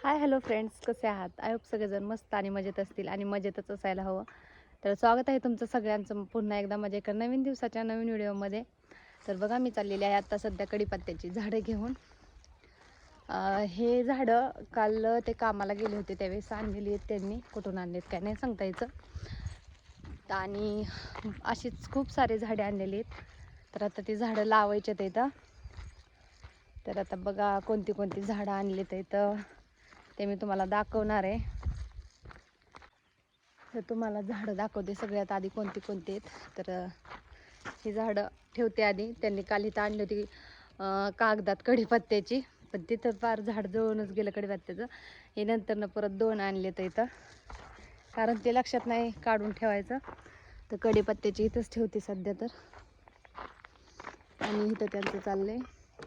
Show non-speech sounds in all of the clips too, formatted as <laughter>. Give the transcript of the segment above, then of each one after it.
Hi hello friends कसे आहात? I hope सगळेजण मस्त आणि मजेत असतील आणि मजेतच असायला हवं. तर स्वागत आहे तुमचं सगळ्यांचं पुन्हा एकदा माझ्या एका नवीन दिवसाच्या नवीन व्हिडिओमध्ये. तर बघा मी चाललेली आहे आत्ता सध्या कडीपत्त्याची झाडं घेऊन. हे झाडं काल ते कामाला गेले होते त्यावेळेस आणलेली आहेत त्यांनी. कुठून आणलेत काय नाही सांगता यायचं. आणि अशीच खूप सारे झाडे आणलेली आहेत. तर आता ती झाडं लावायचे आहेत. इथं तर आता बघा कोणती कोणती झाडं आणलीत इथं ते मी तुम्हाला दाखवणार आहे. तर तुम्हाला झाडं दाखवते सगळ्यात आधी कोणती कोणती आहेत. तर ही झाडं ठेवते आधी. त्यांनी काल इथं आणली होती कागदात कढीपत्त्याची पण तिथं फार झाड जळूनच गेलं कढीपत्त्याचं हे नंतरनं परत दोन आणले तर इथं. कारण ते लक्षात नाही काढून ठेवायचं. तर कढीपत्त्याची इथंच ठेवते सध्या तर. आणि इथं त्यांचं चाललंय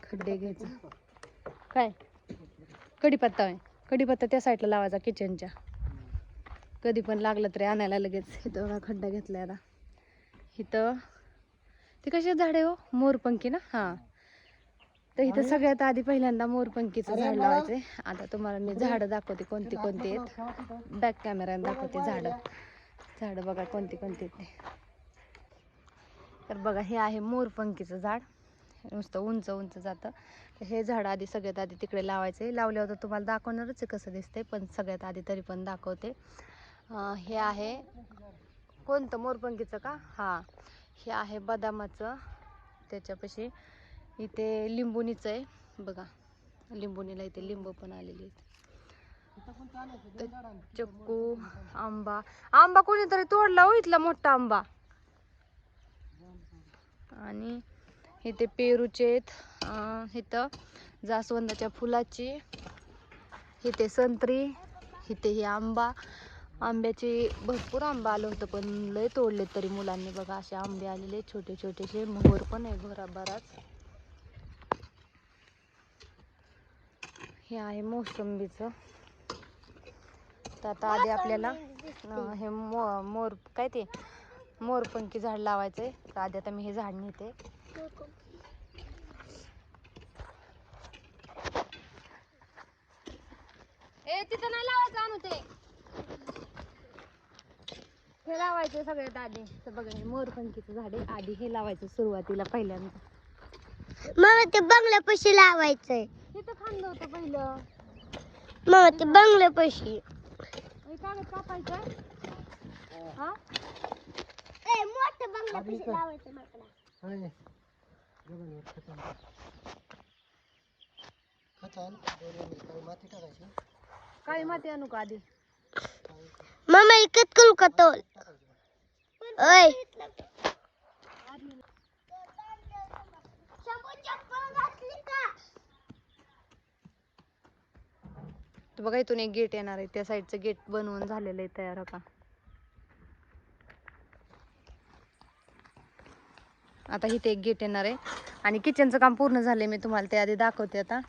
खड्डे घ्यायचं. काय? कढीपत्ता आहे कढीपत्ता त्या साईडला लावायचा किचनच्या कधी पण लागलं तरी आणायला लगेच. इथं बघा खड्डा घेतलाय आता. इथं. ते कसे झाड हो? मोरपंखी ना? हां. तर इथं सगळ्यात आधी पहिल्यांदा मोरपंखीचं झाड लावायचे आता तुम्हाला मी झाडं दाखवते कोणती कोणती आहेत. बॅक कॅमेऱ्याने दाखवते झाडं. झाडं बघा कोणती कोणती आहेत ते. तर बघा हे आहे मोरपंखीचं झाड. नुसतं उंच उंच जातं. तर हे झाड आधी सगळ्यात आधी तिकडे लावायचे. लावल्यावर तर तुम्हाला दाखवणारच आहे कसं दिसते पण सगळ्यात आधी तरी पण दाखवते. हे आहे कोणतं? मोरपंखीचं का? हां. हे आहे बदामाचं. त्याच्यापाशी इथे लिंबुनीचं आहे. बघा लिंबुनीला इथे लिंबू पण आलेली चक्कू आंबा. आंबा कोणीतरी तोडला हो इथला मोठा आंबा. आणि इथे पेरूचे आहेत. इथं जास्वंदाच्या फुलाची. इथे संत्री. इथे ही आंबा. आंब्याची भरपूर आंबा आलं होतं पण लय तोडले तरी मुलांनी. बघा असे आंबे आलेले छोटे छोटेसे मोहर पण आहे घरा बराच. हे आहे मोसंबीचं. तर आता आधी आपल्याला हे मो मोर काय ते? मोरपंखी झाड लावायचं आहे तर आधी आता मी हे झाड नेते. ए तिथं नाही लावायचं आणू ते. हे लावायचं सगळ्यात आधी तर बघा हे मोरपंखीचं झाड आहे. आधी हे लावायचं सुरुवातीला पहिल्यांदा. मग ते बंगल्यापाशी लावायचंय. इथं खांद होतं पहिलं. मग ते बंगल्यापाशी. हे कागद कापायचं? हा? मोठं बंगल्यापाशी लावायचं माकडा काळी माती आणू का आधी? मम्मा इकत करू का तोल? ओय. तर बघा इथून एक गेट येणार आहे. त्या साईडचं गेट बनवून झालेलं आहे तयार हो का आता इथे एक गेट येणार आहे. आणि किचनचं काम पूर्ण झालंय मी तुम्हाला ते आधी दाखवते आता.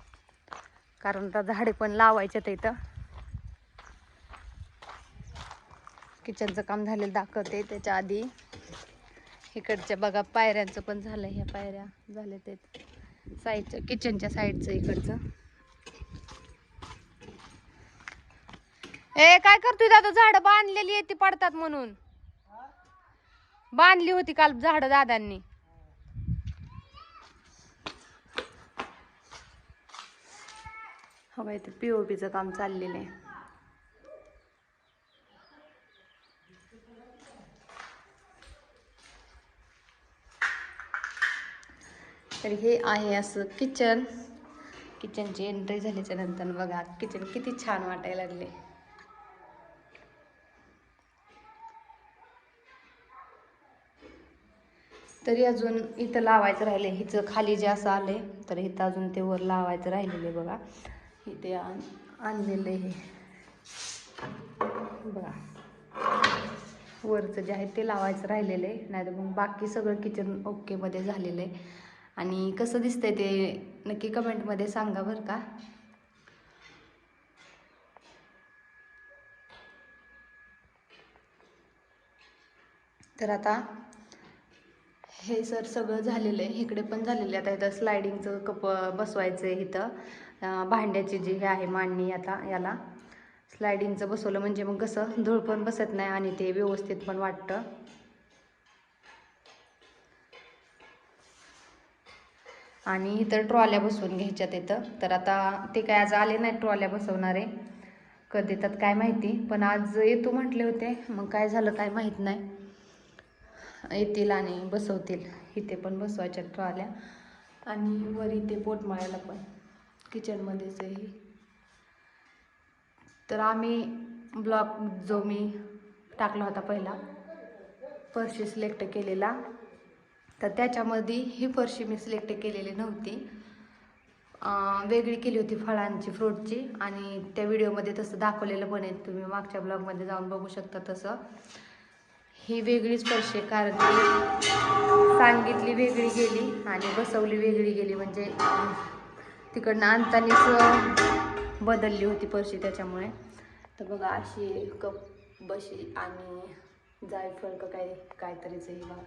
कारण आता झाडे पण लावायचे आहेत इथं. किचनचं काम झालेलं दाखवते त्याच्या आधी. इकडच्या बघा पायऱ्यांचं पण झालं ह्या पायऱ्या झाल्या ते साईडचं किचनच्या साईडचं इकडचं. ए काय करतोय दादा? झाड बांधलेली आहे ती पडतात म्हणून. बांधली होती काल झाड दादांनी. हवं इथे पीओपीचं काम चाललेलं आहे. तर हे आहे असं किचन किचनची एंट्री झाल्याच्यानंतर बघा किचन किती छान वाटायला लागले. तरी अजून इथं लावायचं राहिले हिचं खाली जे असं आलंय तर इथं अजून ते वर लावायचं राहिलेलं आहे बघा. इथे आण आणलेलं आहे हे. बघा. वरचं जे आहे ते लावायचं राहिलेलं आहे. नाही तर मग बाकी सगळं किचन ओकेमध्ये झालेलं आहे. आणि कसं दिसतंय ते नक्की कमेंटमध्ये सांगा बरं का. तर आता हे सर सगळं झालेलं आहे. इकडे पण झालेलं आहे. आता इथं स्लायडिंगचं कप बसवायचं आहे इथं. भांड्याची जी हे आहे मांडणी आता याला. स्लायडिंगचं बसवलं. म्हणजे मग कसं धूळ पण बसत नाही आणि ते व्यवस्थित पण वाटतं. आणि इथं ट्रॉल्या बसवून घ्यायच्यात इथं. तर आता ते काय आज आले नाही ट्रॉल्या बसवणारे. कधी येतात काय माहिती पण आज येतो म्हटले होते. मग काय झालं काय माहीत नाही. येतील आणि बसवतील. इथे पण बसवायच्या ट्रॉल्या. आणि वर इथे पोटमाळ्याला पण. किचनमध्येच आहे हे. तर आम्ही ब्लॉग जो मी टाकला होता पहिला फर्स्ट सिलेक्ट केलेला. तर त्याच्यामध्ये ही फरशी मी सिलेक्ट केलेली नव्हती. वेगळी केली होती फळांची फ्रूटची आणि त्या व्हिडिओमध्ये तसं दाखवलेलं पण आहे. तुम्ही मागच्या ब्लॉगमध्ये जाऊन बघू शकता तसं. ही वेगळीच फरशी आहे कारण की सांगितली वेगळी गेली आणि बसवली वेगळी गेली. म्हणजे तिकडनं आणतानीच बदलली होती फरशी त्याच्यामुळे. तर बघा अशी कप बशी आणि जायफळ का काय काहीतरीच हे बघा.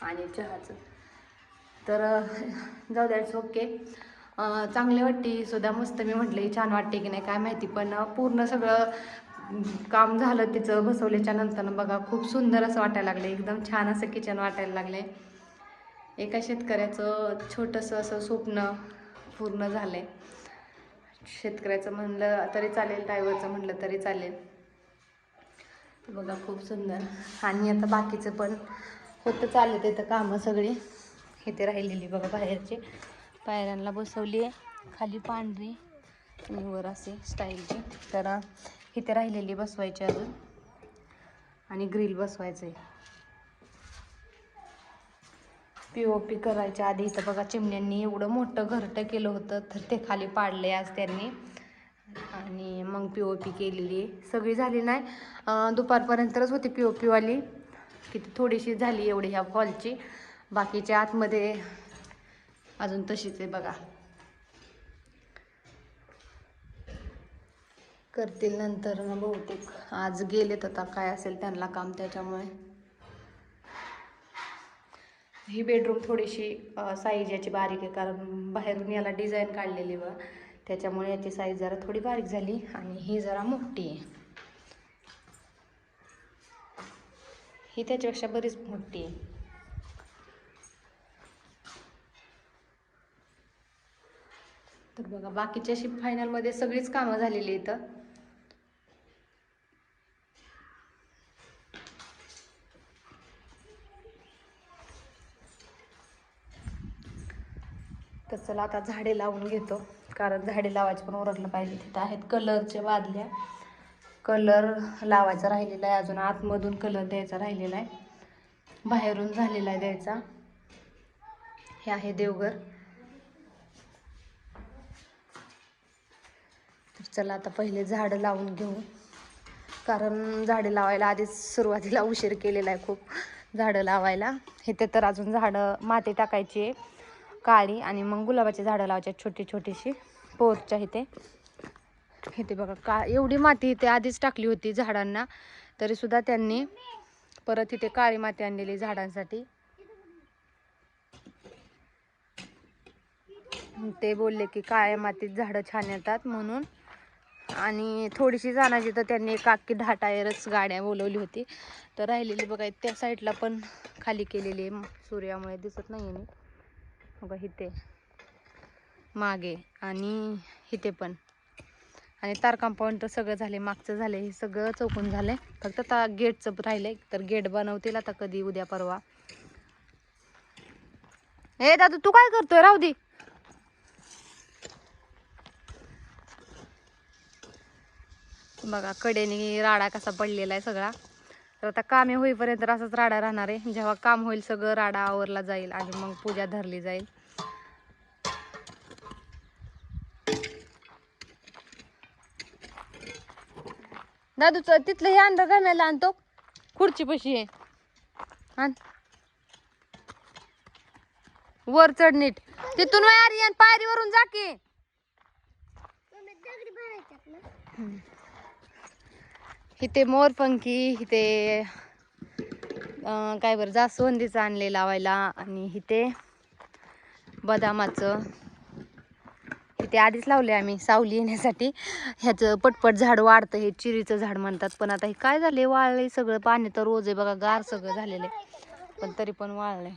आणि चहाचं. तर जाऊ द्याच ओके चांगली वाटते सुद्धा मस्त मी म्हटले छान वाटते की नाही काय माहिती. पण पूर्ण सगळं काम झालं तिचं बसवल्याच्या नंतर. बघा खूप सुंदर असं वाटायला लागलं एकदम छान असं किचन वाटायला लागले एका शेतकऱ्याचं छोटंसं असं स्वप्न पूर्ण झालंय. शेतकऱ्याचं म्हणलं तरी चालेल ड्रायव्हरचं म्हणलं तरी चालेल. बघा खूप सुंदर. आणि आता बाकीचं पण. होत चालत इथं कामं सगळी. इथे राहिलेली बघा बाहेरची. पायऱ्यांना बसवली आहे. खाली पांढरी आणि वर असे स्टाईलची. तर इथे राहिलेली बसवायची अजून. आणि ग्रिल बसवायचं आहे पी ओ पी करायच्या आधी इथं बघा चिमण्यांनी एवढं मोठं घरटं केलं होतं. तर ते खाली पाडले आज त्यांनी. आणि मग पी ओ पी केलेली. सगळी झाली नाही. दुपारपर्यंतच होती पी ओ पीवाली किती थोडीशी झाली एवढी ह्या हॉलची बाकीच्या आतमध्ये अजून तशीच आहे बघा. करतील नंतर ना बहुतेक. आज गेलेत आता काय असेल त्यांना काम त्याच्यामुळे. ही बेडरूम थोडीशी साईज याची बारीक आहे कारण बाहेरून याला डिझाईन काढलेली व त्याच्यामुळे याची साईज जरा थोडी बारीक झाली आणि ही जरा मोठी आहे. ही त्याच्यापेक्षा बरीच मोठी आहे. तर बघा बाकीची अशी फायनलमध्ये सगळीच कामं झालेली इथं तर चला आता झाडे लावून घेतो कारण झाडे लावायचे पण ओरखलं पाहिजे. तिथं आहेत कलरच्या बादल्या कलर लावायचा राहिलेला आहे. अजून आतमधून कलर द्यायचा राहिलेला आहे. बाहेरून झालेला आहे द्यायचा. हे आहे देवघर. तर चला आता पहिले झाडं लावून घेऊ. कारण झाडे लावायला आधीच सुरुवातीला उशीर केलेला आहे खूप झाडं लावायला. इथे तर अजून झाडं माती टाकायची आहे. काळी आणि मग गुलाबाची झाडं लावायची आहेत छोटी छोटीशी. पोरच्या इथे. इथे बघा का एवढी माती इथे आधीच टाकली होती झाडांना तरीसुद्धा त्यांनी परत इथे काळी माती आणलेली झाडांसाठी. ते बोलले की काळ्या मातीत झाडं छान येतात म्हणून. आणि थोडीशी जाण्याची तर त्यांनी एक अख्खी दहा टायरच गाड्या बोलवली होती. तर राहिलेली बघा त्या साईडला पण खाली केलेली आहे सूर्यामुळे दिसत नाही आहे बघा इथे मागे आणि इथे पण. आणि तार कंपाऊंड तर सगळं झाले मागचं झाले हे सगळं चौकून झालंय. फक्त आता गेटचं राहिलंय तर गेट बनवतील आता कधी उद्या परवा. ए दादू तू काय करतोय? राहू दे. बघा कडेने राडा कसा पडलेला आहे सगळा. तर आता कामे होईपर्यंत असाच राडा राहणार आहे. जेव्हा काम होईल सगळं राडा आवरला जाईल आणि मग पूजा धरली जाईल. दादूच तिथलं हे अंडर घालायला आणतो. खुर्ची पशी आहे आण. वर चढ नीट. तिथून आर्यन पायरीवरून जा की. इथे मोरपंखी इथे काय बरं जास्वंदीचं आणले लावायला आणि इथे बदामाचं. ते आधीच लावले आम्ही सावली येण्यासाठी. ह्याचं पटपट झाड वाढतं हे चिरीचं झाड म्हणतात. पण आता हे काय झाले वाळले सगळं. पाणी तर रोज आहे बघा गार सगळं झालेलं आहे. पण तरी पण वाळले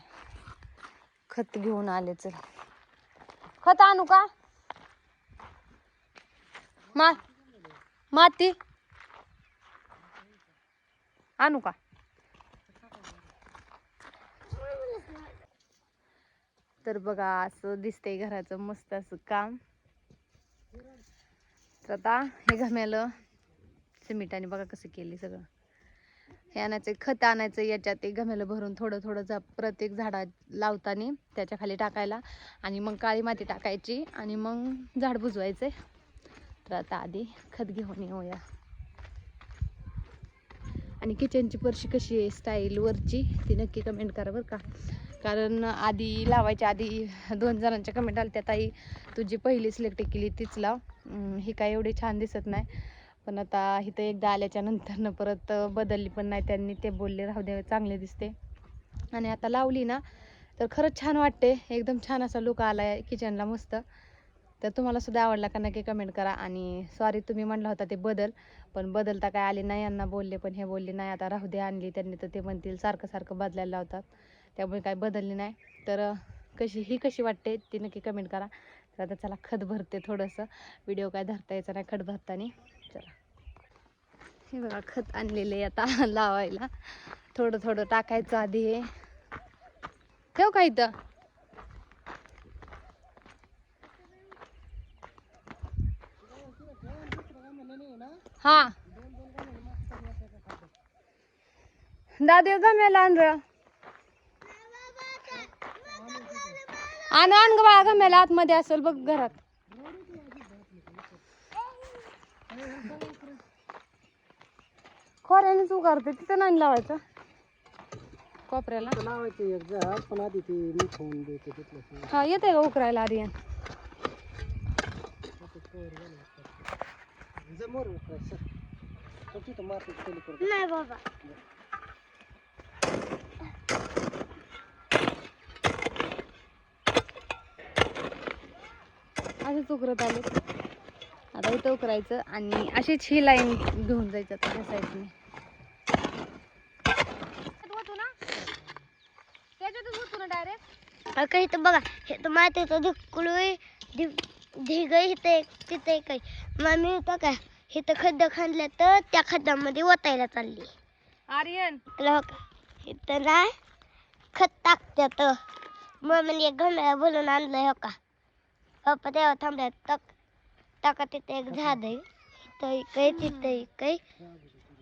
खत घेऊन आले चल. खत आणू का? मा माती. आणू का? तर बघा असं दिसतंय घराचं मस्त असं काम. तर आता हे घम्यालं सिमेंटाने बघा कसं केली सगळं. हे आणायचं खत आणायचं याच्यात ते गम्याला भरून थोडं थोडं जा प्रत्येक झाडा लावताना त्याच्याखाली टाकायला आणि मग काळी माती टाकायची आणि मग झाड बुजवायचे. तर आता आधी खत घेऊन येऊया. आणि किचनची परशी कशी आहे स्टाईल वरची ती नक्की कमेंट करा बरं का. कारण आधी लावायच्या आधी दोन जणांच्या कमेंट आल्या त्या ताई तुझी पहिली सिलेक्ट केली तीच लाव ही काय एवढी छान दिसत नाही. पण आता इथं एकदा आल्याच्या नंतरनं परत बदलली पण नाही त्यांनी ते बोलले राहू दे चांगले दिसते. आणि आता लावली ना तर खरंच छान वाटते. एकदम छान असा लुक आला आहे किचनला मस्त. तर तुम्हाला सुद्धा आवडला का नक्की कमेंट करा. आणि सॉरी तुम्ही म्हणला होता ते बदल पण बदलता काय आले नाही यांना बोलले पण हे बोलले नाही आता राहू दे आणली. त्यांनी तर ते म्हणतील सारखं सारखं बदलायला लावतात. त्यामुळे काय बदलली नाही. तर कशी ही कशी वाटते ती नक्की कमेंट करा. तर आता चला खत भरते थोडंसं. व्हिडिओ काय धरता यायचा नाही खत भरताना. चला. हे बघा खत आणलेले आता <laughs> लावायला. थोडं थोडं टाकायचं आधी हे. ठेव का इथं? हा. दादे गम्याला आणलं आण आण ग बाळा गम्याला आतमध्ये असेल बघ घरात. खोऱ्यानेच उगारते तिथं नाही लावायचं. कोपऱ्याला. लावायचं एक झाड पण आधी ते मी खाऊन देते तिथलं. हा येते का उकरायला आर्यन जमोर सर तिथं करतो नाही बाबा. असंच उकरत आले. आता इथं उकरायचं आणि अशीच ही लाईन घेऊन जायचं आता ह्या साईडने. होतो डायरेक्ट अ, काही तर बघा हे तर मातीचं ढिकलू ढिग इथं एक तिथं एक आहे. मम्मी इथं काय इथं खड्डा खांदल्या तर त्या खड्ड्यामध्ये ओतायला चालली. आर्यन. तुला हो का इथं ना खत टाकत्यात. मम्मीने एक घमेला बोलून आणलंय हो का? तेव्हा थांबल्या तक टाका तिथे एक झाड आहे एक आहे तिथं एक आहे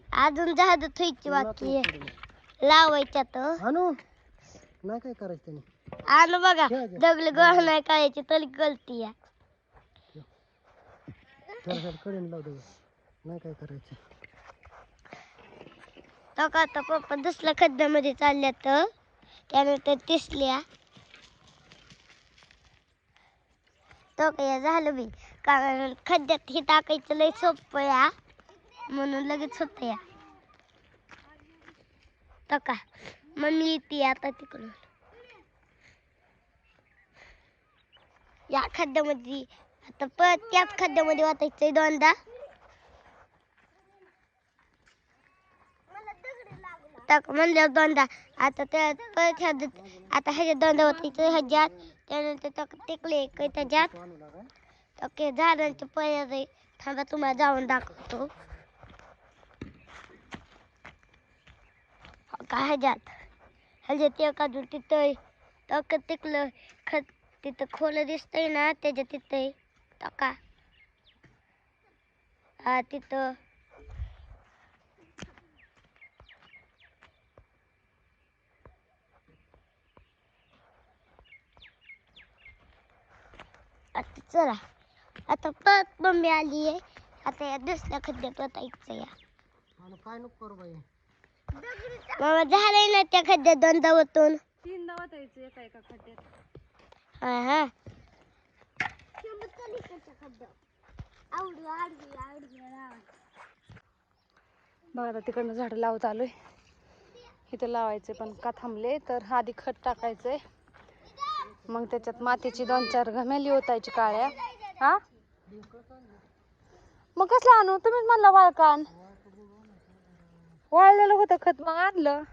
अजून झाड ठेवायची बाकी आहे लावायच्यात आणू नाही काय करायचं त्याने आणि बघा. डबल गळ नाही करायची तरी गलती आहे दे नाही काय करायचं तो का आता पप्पा दुसऱ्या खड्ड्यामध्ये चालल्या तर त्यानंतर तिसल्या तो काय झालं बी कारण खड्ड्यात हे टाकायचं लय सोपं या म्हणून लगेच होतं या. तो का? मम्मी येते आता तिकडून. या खड्ड्यामध्ये आता परत त्याच खड्ड्यामध्ये वाटायचंय दोनदा. म्हणल्यावर दोनदा. आता त्या परत ह्या आता ह्याच्या दोनदा वाटायचं ह्याच्यात. त्यानंतर टाक टिकले काही त्याच्यात ओके झाडांचे पर्याय थांबा तुम्हाला जाऊन दाखवतो. हो, का ह्याच्यात ह्याच्यात एक अजून तिथं तक टिकलं खत तिथं खोलं दिसतंय ना त्याच्या तिथं टका हा तिथं. आता चला. आता परत मम्मी आली आहे. आता या दुसऱ्या खड्ड्यात वाटायचं या. आणि काय नको करू बाई. मामा झालंय ना त्या खड्ड्यात दोनदा वतून तीन वाटायचं एका एका खड्ड्यात. हा हा. बघा आता तिकडनं झाडं लावत आलोय. इथं लावायचे पण का थांबले? तर आधी खत टाकायचंय. मग त्याच्यात मातीची दोन चार घमेली ओतायची काळ्या. हा? मग कसलं आणू? तुम्हीच म्हणला वाळकान. वाळलेलं होतं खत मग आणलं.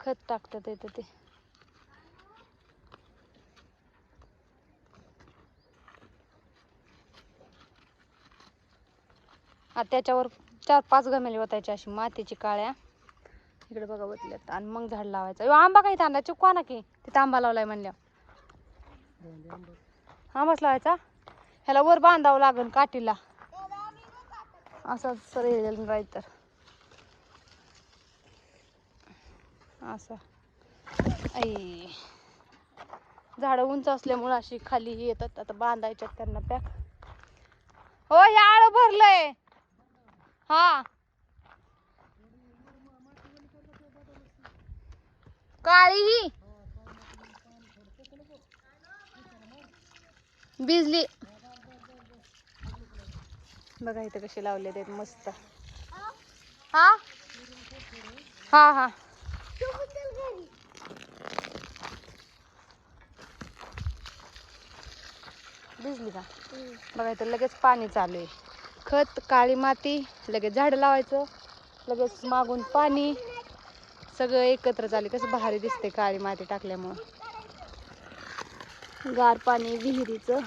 खत टाकतात इथं ते. आता त्याच्यावर चार पाच गमेले होतायचे अशी मातीची काळ्या. इकडे बघा बदल्यात आणि मग झाड लावायचं. आंबा काही तांदा चिकवा ना की? तिथं आंबा लावलाय म्हणल्या आंबाच लावायचा? ह्याला वर बांधावं लागेल काठीला. असं सर राहील तर. असं. आई. झाडं उंच असल्यामुळं अशी खाली येतात. आता बांधायच्यात त्यांना पॅक. हो हे आळ भरलंय. हा. काळी ही. भिजली बघा इथं कसे लावले आहेत मस्त. हा? हा हा. भिजली का? बघा इथं लगेच पाणी चालू आहे. खत काळी माती लगेच झाडं लावायचं लगेच मागून पाणी सगळं एकत्र झाले कसं भारी दिसते काळी माती टाकल्यामुळं. गार पाणी विहिरीचं.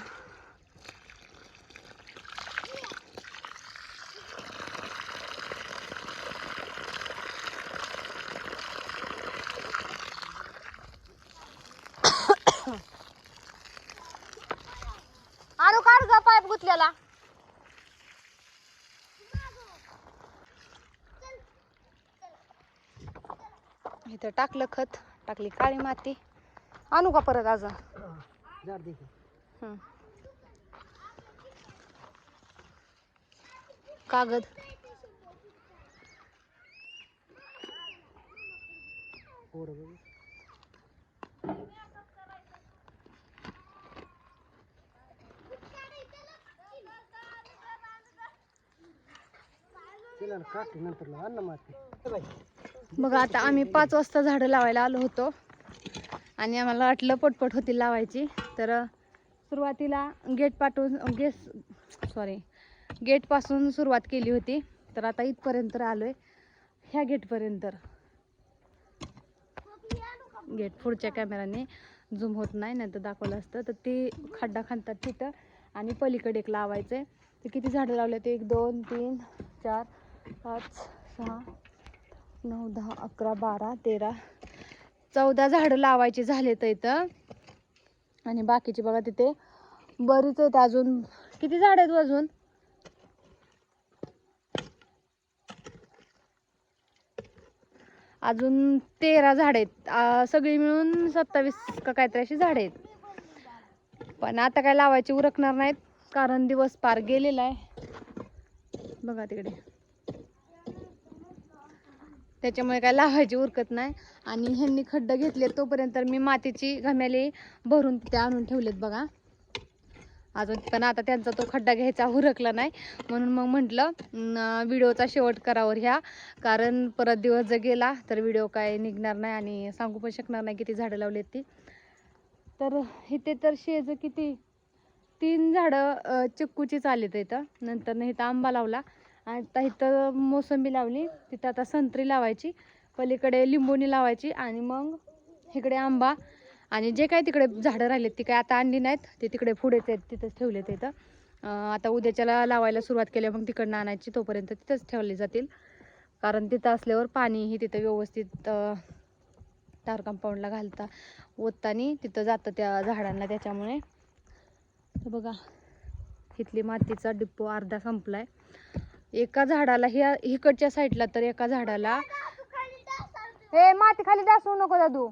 आणू पाईप गुतलेला. इथं टाकलं खत टाकली काळी माती आणू का परत अजून. कागद नंतर लाव. आण ना माती. मग आता आम्ही पाच वाजता झाडं लावायला आलो होतो. आणि आम्हाला वाटलं पटपट होती लावायची. तर सुरुवातीला गेट पाठवून गेस सॉरी गेटपासून सुरुवात केली होती. तर आता इथपर्यंत आलो आहे ह्या गेटपर्यंत गेट पुढच्या कॅमेराने झूम होत नाही नाही तर दाखवलं असतं. तर ते खड्डा खांदतात तिथं. आणि पलीकडे एक लावायचं आहे ते किती झाडं लावले? ते एक दोन तीन चार पाच सहा नऊ दहा अकरा बारा तेरा चौदा झाडं लावायची झाले तर इथं. आणि बाकीची बघा तिथे बरीच आहेत अजून. किती झाड आहेत अजून? अजून तेरा झाड आहेत. सगळी मिळून सत्तावीस का काहीतरी अशी झाडं आहेत. पण आता काय लावायची उरकणार नाहीत कारण दिवस पार गेलेला आहे. बघा तिकडे. त्याच्यामुळे काय लावायची उरकत नाही. आणि ह्यांनी खड्डे घेतले तोपर्यंत मी मातीची घम्याले भरून तिथे आणून ठेवलेत बघा. अजून पण आता त्यांचा तो खड्डा घ्यायचा हुरकला नाही. म्हणून मग म्हटलं व्हिडिओचा शेवट करावर ह्या. कारण परत दिवस जर गेला तर व्हिडिओ काय निघणार नाही आणि सांगू पण शकणार नाही किती झाडं लावलीत ती. तर इथे तर शेज किती? तीन झाडं चिक्कूचीच आलीत इथं. नंतर इथं आंबा लावला. आता इथं मोसंबी लावली. तिथं आता संत्री लावायची. पलीकडे लिंबोणी लावायची आणि मग इकडे आंबा आणि जे काही तिकडे झाडं राहिलेत ती काय आता आणली नाहीत. ते तिकडे पुढेच आहेत तिथंच ठेवले ते तर आता उद्याच्याला लावायला सुरुवात केली मग तिकडनं आणायची. तोपर्यंत तिथंच ठेवले जातील. कारण तिथं असल्यावर पाणीही तिथं व्यवस्थित तार कंपाऊंडला घालता ओततानी तिथं जातं त्या झाडांना त्याच्यामुळे. तर बघा इथली मातीचा डिप्पो अर्धा संपला आहे एका झाडाला ह्या इकडच्या साईडला तर एका झाडाला. हे माती खाली दासवू नको दादू.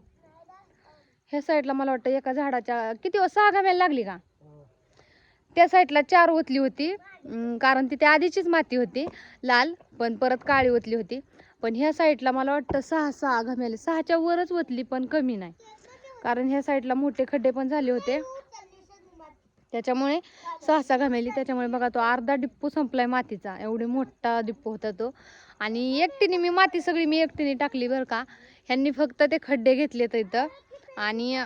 ह्या साईडला मला वाटतं एका झाडाच्या किती व- सहा घाम्याला लागली का? त्या साईडला चार ओतली होती. कारण तिथे आधीचीच माती होती लाल पण परत काळी ओतली होती. पण ह्या साईडला मला वाटतं सहा सहा घाम्याले सहाच्या वरच ओतली पण कमी नाही. कारण ह्या साईडला मोठे खड्डे पण झाले होते. त्याच्यामुळे सहसा घमेली त्याच्यामुळे बघा तो अर्धा डिप्पू संपलाय मातीचा. एवढी मोठा डिप्पू होता तो. आणि एकटीने मी माती सगळी मी एकटीने टाकली बरं का. ह्यांनी फक्त ते खड्डे घेतले तर इथं. आणि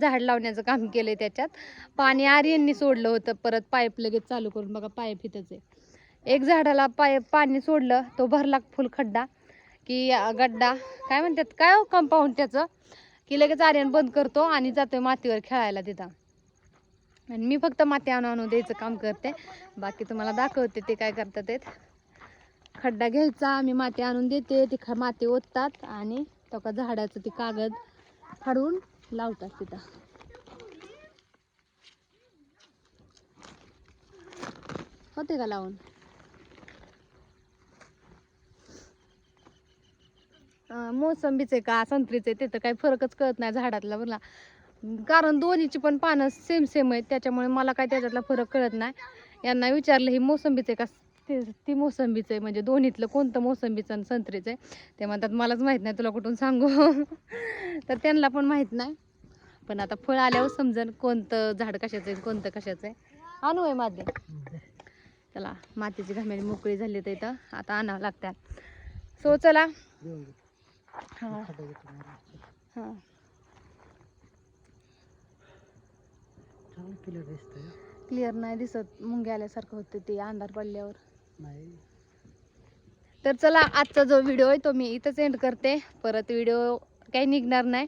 झाड लावण्याचं काम केलं त्याच्यात. पाणी आर्यननी सोडलं होतं. परत पाईप लगेच चालू करून बघा पाईप इथंच आहे. एक झाडाला पाय पाणी सोडलं तो भरला फुल खड्डा. की गड्डा. काय म्हणतात? काय हो कंपाऊंड त्याचं? की लगेच आर्यन बंद करतो आणि जातोय मातीवर खेळायला तिथं. आणि मी फक्त माती आणून आणून द्यायचं काम करते. बाकी तुम्हाला दाखवते ते काय करतात ते. खड्डा घ्यायचा मी माती आणून देते ती ख माती ओततात आणि तो का झाडाचं ते कागद फाडून लावतात तिथं. होते का लावून? अं, मोसंबीचे का संत्रीचे ते तर काही फरकच कळत नाही झाडातला बोला कारण दोन्हीची पण पानं सेम सेम आहेत. त्याच्यामुळे मला काय त्याच्यातला फरक कळत नाही. यांना विचारलं ही मोसंबीचे का? ते ती मोसंबीचं आहे. म्हणजे दोन्हीतलं कोणतं मोसंबीचं आणि संत्रीचं आहे. ते म्हणतात मलाच माहीत नाही तुला कुठून सांगू? <laughs> तर त्यांना पण माहीत नाही. पण आता फळ आल्यावर समजेल कोणतं झाड कशाचं आहे कोणतं कशाचं आहे. आणू आहे माती. चला मातीची घामेली मोकळी झाली तर इथं. आता आणावं लागतात सो चला. हां. हां. चांगलं क्लिअर दिसतंय क्लिअर नाही दिसत. मुंग्या आल्यासारखं होतं ते अंधार पडल्यावर. नाही. तर चला आजचा जो व्हिडिओ आहे तो मी इथंच एंड करते. परत व्हिडिओ काही निघणार नाही.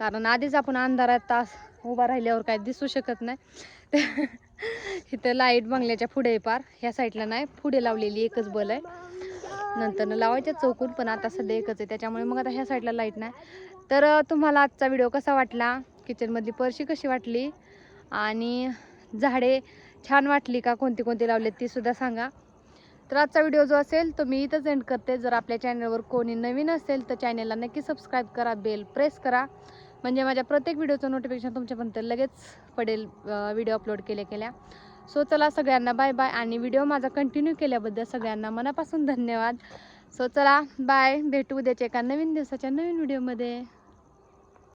कारण आधीच आपण अंधारात तास उभा राहिल्यावर काय दिसू शकत नाही. <laughs> इथं लाइट बंगल्याच्या पुढे पार. ह्या साईडला नाही पुढे लावलेली एकच बल आहे. नंतर लावायच्या चौकून पण आता सध्या एकच आहे. त्याच्यामुळे मग आता ह्या साईडला लाइट नाही. तर तुम्हाला आजचा व्हिडिओ कसा वाटला? किचनमधली परशी कशी वाटली? आणि झाडे छान वाटली का? कोणती कोणती लावली ती सुद्धा सांगा. तर आजचा व्हिडिओ जो असेल तो मी इथंच एंड करते. जर आपल्या चॅनलवर कोणी नवीन असेल तर चॅनलला नक्की सबस्क्राईब करा बेल प्रेस करा. म्हणजे माझ्या प्रत्येक व्हिडिओचं नोटिफिकेशन तुमच्यापर्यंत लगेच पडेल व्हिडिओ अपलोड केल्या केल्या. सो चला सगळ्यांना बाय बाय आणि व्हिडिओ माझा कंटिन्यू केल्याबद्दल सगळ्यांना मनापासून धन्यवाद. सो चला बाय भेटू उद्याच्या एका नवीन दिवसाच्या नवीन व्हिडिओमध्ये